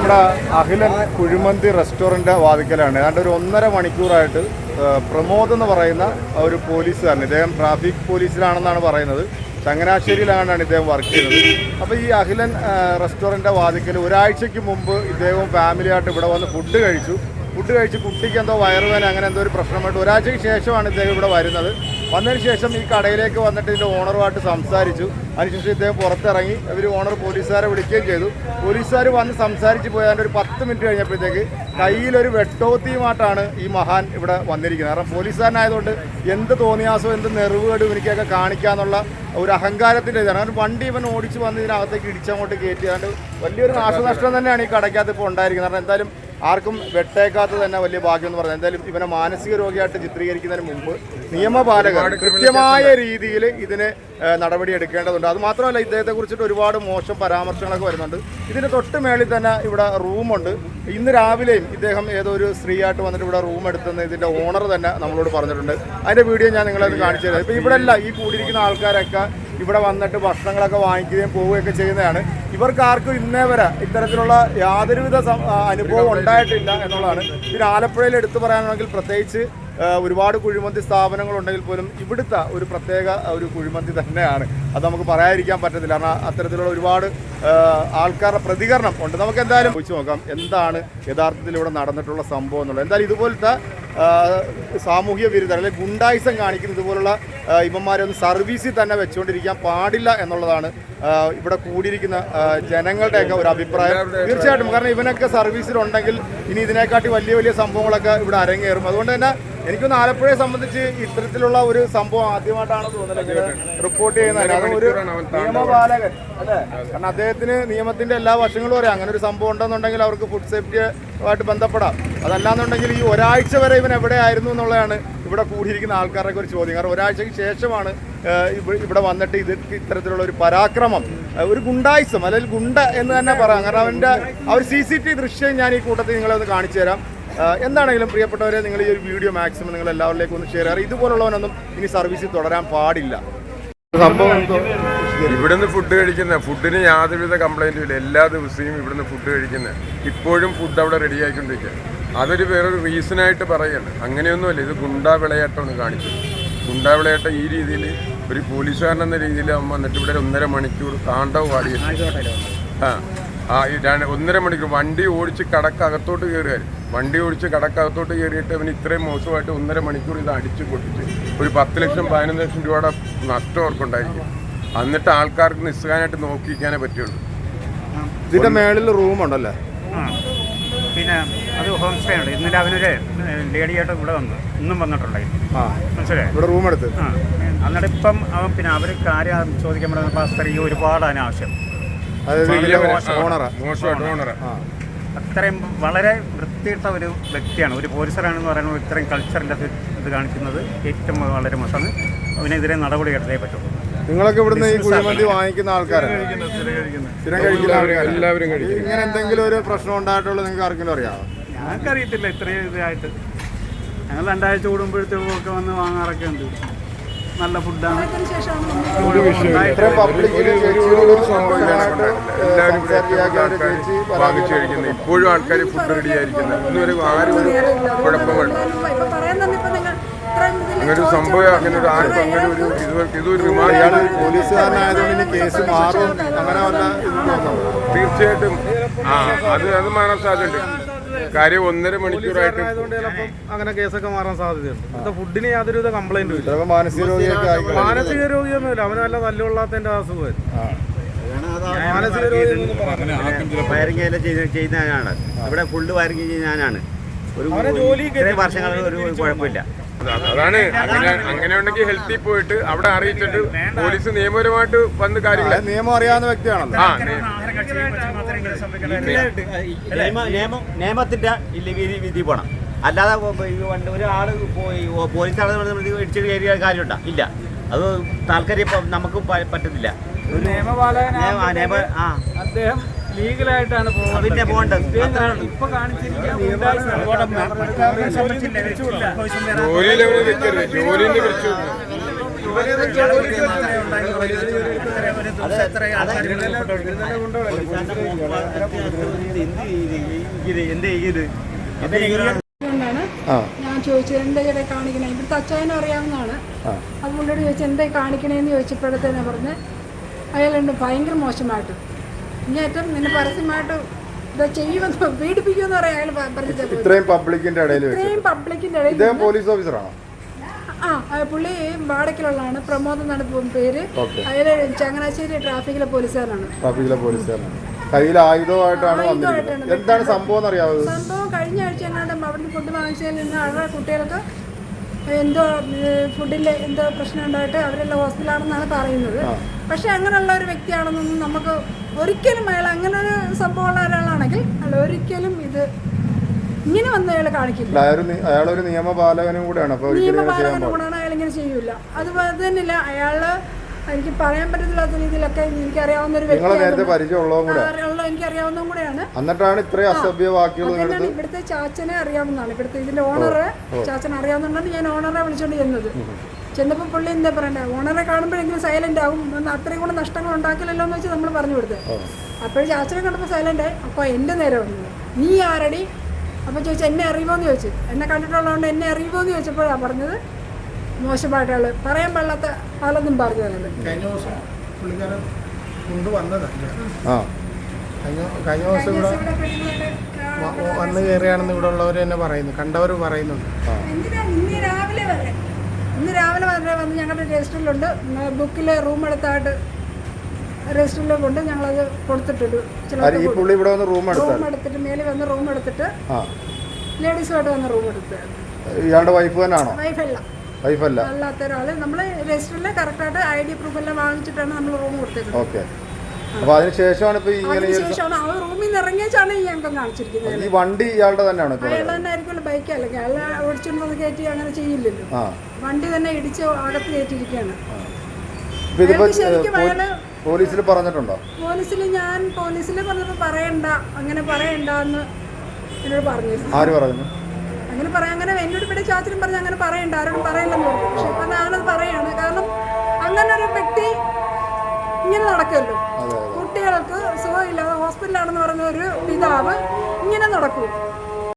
നമ്മുടെ അഖിലൻ കുഴിമന്തി റെസ്റ്റോറന്റ് വാതിക്കലാണ്. ഏതാണ്ട് ഒരു ഒന്നര മണിക്കൂറായിട്ട് പ്രമോദ് എന്ന് പറയുന്ന ഒരു പോലീസുകാരൻ ഇദ്ദേഹം ട്രാഫിക് പോലീസിലാണെന്നാണ് പറയുന്നത്. ചങ്ങനാശ്ശേരിയിലാണ് ഇദ്ദേഹം വർക്ക് ചെയ്യുന്നത്. അപ്പോൾ ഈ അഖിലൻ റെസ്റ്റോറന്റ് വാതിക്കൽ ഒരാഴ്ചയ്ക്ക് മുമ്പ് ഇദ്ദേഹവും ഫാമിലിയായിട്ട് ഇവിടെ വന്ന് ഫുഡ് കഴിച്ചു. ഫുഡ് കഴിച്ച് കുട്ടിക്ക് എന്തോ വയറുവേന അങ്ങനെ എന്തോ ഒരു പ്രശ്നമായിട്ട് ഒരാഴ്ചയ്ക്ക് ശേഷമാണ് ഇദ്ദേഹം ഇവിടെ വരുന്നത്. വന്നതിന് ശേഷം ഈ കടയിലേക്ക് വന്നിട്ട് ഇതിന്റെ ഓണറുമായിട്ട് സംസാരിച്ചു. അതിനുശേഷം ഇദ്ദേഹം പുറത്തിറങ്ങി. ഇവർ ഓണർ പോലീസുകാരെ വിളിക്കുകയും ചെയ്തു. പോലീസുകാർ വന്ന് സംസാരിച്ച് പോയി ഒരു പത്ത് മിനിറ്റ് കഴിഞ്ഞപ്പോഴത്തേക്ക് കയ്യിലൊരു വെട്ടോത്തിയുമായിട്ടാണ് ഈ മഹാൻ ഇവിടെ വന്നിരിക്കുന്നത്. കാരണം പോലീസുകാരനായതുകൊണ്ട് എന്ത് തോന്നിയാസോ എന്ത് നെറിവുകേട് എനിക്കൊക്കെ കാണിക്കാന്നുള്ള ഒരു അഹങ്കാരത്തിന്റെ ഇതാണ്. കാരണം വണ്ടി ഇവൻ ഓടിച്ച് വന്ന് ഇതിനകത്തേക്ക് ഇടിച്ചങ്ങോട്ട് കയറ്റി. അതുകൊണ്ട് വലിയൊരു നാശനഷ്ടം തന്നെയാണ് ഈ കടയ്ക്കകത്ത് ഇപ്പോൾ ഉണ്ടായിരിക്കുന്നത്. കാരണം എന്തായാലും ആർക്കും വെട്ടേക്കാത്തത് തന്നെ വലിയ ഭാഗ്യം എന്ന് പറഞ്ഞാൽ എന്തായാലും ഇവനെ മാനസിക രോഗിയായിട്ട് ചിത്രീകരിക്കുന്നതിന് മുമ്പ് നിയമപാലകർ കൃത്യമായ രീതിയിൽ ഇതിന് നടപടി എടുക്കേണ്ടതുണ്ട്. അത് മാത്രമല്ല ഇദ്ദേഹത്തെ കുറിച്ചിട്ട് ഒരുപാട് മോശം പരാമർശങ്ങളൊക്കെ വരുന്നുണ്ട്. ഇതിന് തൊട്ട് മേളിൽ തന്നെ ഇവിടെ റൂമുണ്ട്. ഇന്ന് രാവിലെയും ഇദ്ദേഹം ഏതോ ഒരു സ്ത്രീയായിട്ട് വന്നിട്ട് ഇവിടെ റൂം എടുത്തെന്ന് ഇതിന്റെ ഓണർ തന്നെ നമ്മളോട് പറഞ്ഞിട്ടുണ്ട്. അതിന്റെ വീഡിയോ ഞാൻ നിങ്ങളത് കാണിച്ചു തരാം. ഇപ്പം ഇവിടെ അല്ല ഈ കൂടിയിരിക്കുന്ന ആൾക്കാരൊക്കെ ഇവിടെ വന്നിട്ട് ഭക്ഷണങ്ങളൊക്കെ വാങ്ങിക്കുകയും പോവുകയൊക്കെ ചെയ്യുന്നതാണ്. ഇവർക്ക് ആർക്കും ഇന്നേ വരെ ഇത്തരത്തിലുള്ള യാതൊരുവിധ അനുഭവം ഉണ്ടായിട്ടില്ല എന്നുള്ളതാണ്. പിന്നെ ആലപ്പുഴയിൽ എടുത്തു പറയാനാണെങ്കിൽ പ്രത്യേകിച്ച് ഒരുപാട് കുഴിമന്തി സ്ഥാപനങ്ങളുണ്ടെങ്കിൽ പോലും ഇവിടുത്തെ ഒരു പ്രത്യേക ഒരു കുഴിമന്തി തന്നെയാണ്. അത് നമുക്ക് പറയാതിരിക്കാൻ പറ്റത്തില്ല. കാരണം അത്തരത്തിലുള്ള ഒരുപാട് ആൾക്കാരുടെ പ്രതികരണം ഉണ്ട്. നമുക്ക് എന്തായാലും ചോദിച്ചു നോക്കാം. എന്താണ് യഥാർത്ഥത്തിൽ ഇവിടെ നടന്നിട്ടുള്ള സംഭവം എന്നുള്ളത്? എന്തായാലും ഇതുപോലത്തെ സാമൂഹ്യ വിരുദ്ധ അല്ലെങ്കിൽ ഗുണ്ടായിസം കാണിക്കുന്ന ഇതുപോലുള്ള ഇവന്മാരെ ഒന്ന് സർവീസിൽ തന്നെ വെച്ചുകൊണ്ടിരിക്കാൻ പാടില്ല എന്നുള്ളതാണ് ഇവിടെ കൂടിയിരിക്കുന്ന ജനങ്ങളുടെയൊക്കെ ഒരു അഭിപ്രായം. തീർച്ചയായിട്ടും. കാരണം ഇവനൊക്കെ സർവീസിലുണ്ടെങ്കിൽ ഇനി ഇതിനെക്കാട്ടി വലിയ വലിയ സംഭവങ്ങളൊക്കെ ഇവിടെ അരങ്ങേറും. അതുകൊണ്ട് തന്നെ എനിക്കൊന്ന് ആലപ്പുഴയെ സംബന്ധിച്ച് ഇത്തരത്തിലുള്ള ഒരു സംഭവം ആദ്യമായിട്ടാണ് തോന്നുന്നത്. റിപ്പോർട്ട് ചെയ്യുന്നത്. അത് ഒരു നിയമപാലകൻ അല്ലേ? കാരണം അദ്ദേഹത്തിന് നിയമത്തിന്റെ എല്ലാ വശങ്ങളും അറിയാം. അങ്ങനെ ഒരു സംഭവം ഉണ്ടെന്നുണ്ടെങ്കിൽ അവർക്ക് ഫുഡ് സേഫ്റ്റിയുമായിട്ട് ബന്ധപ്പെടാം. അതല്ലാന്നുണ്ടെങ്കിൽ ഈ ഒരാഴ്ച വരെ ഇവൻ എവിടെ ആയിരുന്നു എന്നുള്ളതാണ് ഇവിടെ കൂടിയിരിക്കുന്ന ആൾക്കാരുടെ ഒരു ചോദ്യം. കാരണം ഒരാഴ്ചയ്ക്ക് ശേഷമാണ് ഇവിടെ വന്നിട്ട് ഇത് ഇത്തരത്തിലുള്ള ഒരു പരാക്രമം ഒരു ഗുണ്ടായിസം അല്ലെങ്കിൽ ഗുണ്ട എന്ന് തന്നെ പറയാം. കാരണം അവന്റെ ആ ഒരു സി സി ടി ദൃശ്യം ഞാൻ ഈ കൂട്ടത്തിൽ നിങ്ങളെ ഒന്ന് കാണിച്ചു തരാം. എന്താണെങ്കിലും പ്രിയപ്പെട്ടവരെ നിങ്ങൾ ഈ ഒരു വീഡിയോ മാക്സിമം നിങ്ങൾ എല്ലാവരിലേക്കും ഒന്ന് ഷെയർ ചെയ്യാറ്. ഇതുപോലുള്ളവനൊന്നും ഇനി സർവീസിൽ തുടരാൻ പാടില്ല. സംഭവം ഇവിടുന്ന് ഫുഡ് കഴിക്കുന്ന. ഫുഡിന് യാതൊരുവിധ കംപ്ലൈന്റും ഇല്ല. എല്ലാ ദിവസവും ഇവിടുന്ന് ഫുഡ് കഴിക്കുന്നത് ഇപ്പോഴും ഫുഡ് അവിടെ റെഡി ആയിക്കൊണ്ടിരിക്കുക അതൊരു വേറൊരു റീസണായിട്ട് പറയാണ് അങ്ങനെയൊന്നുമല്ല. ഇത് ഗുണ്ടാ വിളയാട്ടമാണ് കാണിച്ചത്. ഗുണ്ടാ വിളയാട്ടം ഈ രീതിയിൽ ഒരു പോലീസുകാരൻ എന്ന രീതിയിൽ അവൻ വന്നിട്ട് ഇവിടെ ഒരു ഒന്നര മണിക്കൂർ താണ്ടവ് പാടിയിട്ട് ആ ആ ഒന്നര മണിക്കൂർ വണ്ടി ഓടിച്ച് കടക്കകത്തോട്ട് കയറുകയായിരുന്നു വണ്ടി ഓടിച്ച് കടക്കകത്തോട്ട് കയറിയിട്ട് അവന് ഇത്രയും മോശമായിട്ട് ഒന്നര മണിക്കൂർ ഇത് അടിച്ചു പൊട്ടിച്ച് ഒരു പത്ത് ലക്ഷം പതിനൊന്ന് ലക്ഷം രൂപയുടെ നഷ്ടം അവർക്കുണ്ടായിരിക്കും. എന്നിട്ട് ആൾക്കാർക്ക് നിസ്സാനായിട്ട് നോക്കിക്കാനേ പറ്റുള്ളൂ. ഇതിന്റെ മേളിൽ റൂമുണ്ടല്ലേ. പിന്നെ അത് ഹോം സ്റ്റേ ഉണ്ട്. ഇന്നലെ അവനൊരു ലേഡിയായിട്ട് ഇവിടെ വന്നു. ഇന്നും വന്നിട്ടുണ്ടായിരുന്നു ആ. മനസ്സിലായി? ഇവിടെ റൂം എടുത്ത് ആ. എന്നിട്ട് ഇപ്പം അവൻ പിന്നെ അവർ കാര്യം ചോദിക്കാൻ പറ്റുന്ന സ്ഥലം ഒരുപാട് അനാവശ്യം. മോശമായിട്ട് ഓണറാ. ആ. അത്രയും വളരെ വൃത്തിയിട്ട ഒരു വ്യക്തിയാണ്. ഒരു പോലീസറാണെന്ന് പറയുന്നത് ഇത്രയും കൾച്ചറിന്റെ ഇത് കാണിക്കുന്നത് ഏറ്റവും വളരെ മോശമാണ്. അവനെതിരെ നടപടി എടുത്തേ പറ്റുള്ളൂ നിങ്ങളൊക്കെ ഇവിടുന്ന് ഈ കുഴിമന്തി വാങ്ങിക്കുന്ന ആൾക്കാരാണ് സ്ഥിരം കഴിക്കുന്ന ആൾക്കാരാണ് എല്ലാവരും ഇങ്ങനെ എന്തെങ്കിലും ഒരു പ്രശ്നം ഉണ്ടായിട്ടുള്ളത് നിങ്ങൾക്ക് ആർക്കെങ്കിലും അറിയാമോ ഞങ്ങൾക്കറിയത്തില്ല ഇത്രയും ഇതായിട്ട്. ഞങ്ങൾ രണ്ടാഴ്ച കൂടുമ്പോഴത്തേക്കും ഒക്കെ വന്ന് വാങ്ങാറൊക്കെ ഉണ്ട്. നല്ല ഫുഡാണ്. കഴിക്കുന്നത് ഇപ്പോഴും ആൾക്കാർ ഫുഡ് റെഡി ആയിരിക്കുന്നത് ഇന്നുവരെ ആരും ഒരു കുഴപ്പമില്ല അങ്ങനെ ഒരു സംഭവം അങ്ങനെ ഒരു ആർക്കും അങ്ങനെ ഒരു ഇത് ഇതൊരു വിമാനം പോലീസുകാരനായതുകൊണ്ട് കേസ് മാറും. അങ്ങനെ വല്ല ഇതും തീർച്ചയായിട്ടും. ആ അത് അത് മാറാൻ സാധ്യതയുണ്ട്. കാര്യം ഒന്നര മണിക്കൂറായിട്ട് ആയതുകൊണ്ട് ചിലപ്പം അങ്ങനെ കേസൊക്കെ മാറാൻ സാധ്യതയുണ്ട്. ഇന്നത്തെ ഫുഡിന് യാതൊരുവിധ കംപ്ലൈന്റും ഇല്ല. ചിലപ്പോൾ മാനസിക രോഗിയൊക്കെ ആയിക്കോട്ടെ. മാനസിക രോഗിയൊന്നുമില്ല അവന് നല്ല തല്ലുകൊള്ളാത്തതിന്റെ അസുഖമായിരുന്നു. മാനസിക രോഗി എന്നൊന്നും പറയാൻ വയറിംഗ് എല്ലാം ചെയ്ത് ചെയ്യുന്നതാണ് ഇവിടെ ഫുള്ള് വയറിംഗ് ചെയ്യുന്ന ഞാനാണ്. ഒരു അവനെ ജോലി ഇത്രയും വർഷങ്ങൾ ഒരു കുഴപ്പമില്ല. അതാണ് അങ്ങനെ അങ്ങനെ ഉണ്ടെങ്കിൽ ഹെൽത്തിൽ പോയിട്ട് അവിടെ അറിയിച്ചിട്ട് പോലീസ് നിയമപരമായിട്ട് വന്ന് കാര്യങ്ങൾ നിയമം അറിയാവുന്ന വ്യക്തിയാണോ ആ നിയമത്തിന്റെ ഇല്ല വിധി പോണം. അല്ലാതെ പോ- ഈ വണ്ടി ഒരാൾ പോയി ഓ- പോലീസ് ആളെ ഇടിച്ചിട്ട് കയറിയ കാര്യമുണ്ടോ? ഇല്ല. അത് താൽക്കാര്യം നമുക്ക് പറ്റുന്നില്ല. പറ്റത്തില്ല ഒരു നിയമപാലകനാണ് നിയമ- ആ, നിയമ ആ. അദ്ദേഹം ലീഗലായിട്ടാണ് പോകുന്നത്. പിന്നെ പോകേണ്ടത് ഇദ്ദേഹം ഇപ്പൊ ഞാൻ ചോദിച്ചത് എന്താ ചേട്ടാ കാണിക്കണേ? ഇവിടുത്തെ അച്ചായനും അറിയാവുന്നതാണ്. ആ. അത് പുള്ളിയോട് ചോദിച്ചു എന്താ കാണിക്കണേന്ന് ചോദിച്ചപ്പോഴത്തേനെ പറഞ്ഞ് അയാളുണ്ട് ഭയങ്കര മോശമായിട്ട് ഇങ്ങേറ്റം നിന്നെ പരസ്യമായിട്ട് ചെയ്യുമെന്ന് പീഡിപ്പിക്കുമെന്ന് പറയാൻ അയാൾ പറഞ്ഞത് ഇത്രയും പബ്ലിക്കിന്റെ ഇടയിൽ ഇത്രയും പബ്ലിക്കിന്റെ ഇടയിൽ ഇദ്ദേഹം പോലീസ് ഓഫീസറാണോ? ആ പുള്ളി വാടക്കിലുള്ളതാണ് പ്രമോദ് എന്നാണ് പേര്. അയാൾ ചങ്ങനാശ്ശേരി ട്രാഫിക്കിലെ പോലീസുകാരനാണ്. ട്രാഫിക്കിലെ പോലീസുകാരനാണ്. കയ്യിൽ ആയുധമായിട്ടാണ് വന്നിരിക്കുന്നത്. എന്താണ് സംഭവം എന്നറിയാവോ സംഭവം കഴിഞ്ഞ ആഴ്ച എങ്ങാണ്ട് അവിടുന്ന് ഫുഡ് വാങ്ങിച്ചതിൽ നിന്ന് അവരുടെ കുട്ടികൾക്ക് എന്തോ ഫുഡിൽ എന്തോ പ്രശ്നം ഉണ്ടായിട്ട് അവരെല്ലാം ഹോസ്പിറ്റലാണെന്നാണ് പറയുന്നത്. പക്ഷെ അങ്ങനെയുള്ള ഒരു വ്യക്തിയാണെന്നൊന്നും നമുക്ക് ഒരിക്കലും അയാൾ അങ്ങനെ ഒരു സംഭവമുള്ള ഒരാളാണെങ്കിൽ അയാൾ ഒരിക്കലും ഇത് ഇങ്ങനെ വന്ന് അയാൾ കാണിക്കില്ല. അയാളൊരു നിയമപാലകനും കൂടെയാണ്. നിയമപാലകനും കൂടെയാണ് അയാൾ ഇങ്ങനെ ചെയ്യൂല. അതുപോലെ തന്നെയല്ല അയാൾ എനിക്ക് പറയാൻ പറ്റത്തില്ലാത്ത രീതിയിലൊക്കെ എനിക്ക് അറിയാവുന്ന ഒരു വ്യക്തിയാണ്. ഉള്ള എനിക്കറിയാവുന്നതും കൂടെയാണ്. എന്നിട്ടാണ് ഇത്രയും അസഭ്യ വാക്കുകൾ ഇവിടുത്തെ ചാച്ചനെ അറിയാവുന്നതാണ് ഇവിടുത്തെ ഇതിന്റെ ഓണറെ ചാച്ചനെ അറിയാവുന്നതുകൊണ്ടാണ് ഞാൻ ഓണറെ വിളിച്ചോണ്ട് ചെന്നത്. ചെന്നപ്പോൾ പുള്ളി എന്താ പറയണ്ടേ ഓണറെ കാണുമ്പോഴെങ്കിലും സൈലന്റ് ആവും. അത്രയും കൂടെ നഷ്ടങ്ങൾ ഉണ്ടാക്കില്ലല്ലോ എന്ന് വെച്ച് നമ്മൾ പറഞ്ഞു കൊടുത്തത് അപ്പോഴും ചാച്ചനെ കണ്ടപ്പോൾ സൈലന്റ് ആയി. അപ്പോൾ എന്റെ നേരെ വന്നത്. നീ ആരടി? അപ്പോൾ ചോദിച്ചു എന്നെ അറിയുമോന്ന് ചോദിച്ചു. എന്നെ കണ്ടിട്ടുള്ളതുകൊണ്ട് എന്നെ അറിയുമോന്ന് ചോദിച്ചപ്പോഴാണ് പറഞ്ഞത് മോശമായിട്ടുള്ള പറയാൻ പാടില്ലാത്ത പലതും പറഞ്ഞു തന്നത്. കഴിഞ്ഞ ദിവസം പുള്ളിക്കാരൻ കൊണ്ടുവന്നതല്ല? ആ. കഴിഞ്ഞ കഴിഞ്ഞ ദിവസം ഇവിടെ വന്നു കയറിയാണെന്ന് ഇവിടെ ഉള്ളവർ തന്നെ പറയുന്നു. കണ്ടവർ പറയുന്നുണ്ട്. രാവിലെ രാവിലെ വരെ വന്ന് ഞങ്ങളുടെ രജിസ്റ്ററിലുണ്ട്. ബുക്കിൽ റൂം എടുത്തായിട്ട് രജിസ്റ്ററിൽ കൊണ്ട് ഞങ്ങളത് കൊടുത്തിട്ടുണ്ട്. ഈ പുള്ളി ഇവിടെ വന്ന് റൂം റൂം എടുത്തിട്ട് മേലെ വന്ന് റൂം എടുത്തിട്ട് ലേഡീസുമായിട്ട് വന്ന് റൂം എടുത്ത്. ഇയാളുടെ വൈഫ് തന്നെയാണോ? വൈഫല്ല വൈഫല്ല അല്ലാത്ത ഒരാൾ നമ്മൾ രജിസ്റ്ററിൽ കറക്റ്റായിട്ട് ഐ ഡി പ്രൂഫ് എല്ലാം വാങ്ങിച്ചിട്ടാണ് നമ്മൾ റൂം കൊടുത്തേക്കുന്നത്. ഓക്കെ അപ്പൊ അതിനുശേഷമാണ് ഇപ്പൊ ഇങ്ങനെ ഈ അതിനുശേഷമാണ് ആ റൂമിൽ നിന്ന് ഇറങ്ങിയച്ചാണ് ഈ അംഗം കാണിച്ചിരിക്കുന്നത്. ഈ വണ്ടി ഇയാളുടെ തന്നെയാണ് അയാൾ തന്നെ ആയിരിക്കുമല്ലോ ബൈക്ക് അല്ലെങ്കിൽ അയാൾ ഓടിച്ചുകൊണ്ട് വന്ന് കയറ്റി അങ്ങനെ ചെയ്യില്ലല്ലോ. വണ്ടി തന്നെ ഇടിച്ച് അകത്ത് കയറ്റിയിരിക്കുകയാണ്. പോലീസിൽ പറഞ്ഞിട്ടുണ്ടോ? പോലീസിൽ ഞാൻ പോലീസിൽ പറഞ്ഞപ്പോൾ പറയണ്ട അങ്ങനെ പറയണ്ട എന്ന് എന്നോട് പറഞ്ഞു. ആര് പറഞ്ഞു അങ്ങനെ പറയാം അങ്ങനെ എന്നോട് ഇവിടെ ചാച്ചനും പറഞ്ഞു അങ്ങനെ പറയണ്ട ആരോടും പറയില്ലെന്ന് പറഞ്ഞു. പക്ഷെ ഇപ്പം ഞാനത് പറയാണ്. കാരണം അങ്ങനെ ഒരു വ്യക്തി ഇങ്ങനെ നടക്കുമല്ലോ. കുട്ടികൾക്ക് സുഖമില്ലാതെ ഹോസ്പിറ്റലാണെന്ന് പറഞ്ഞ ഒരു പിതാവ് ഇങ്ങനെ നടക്കൂ.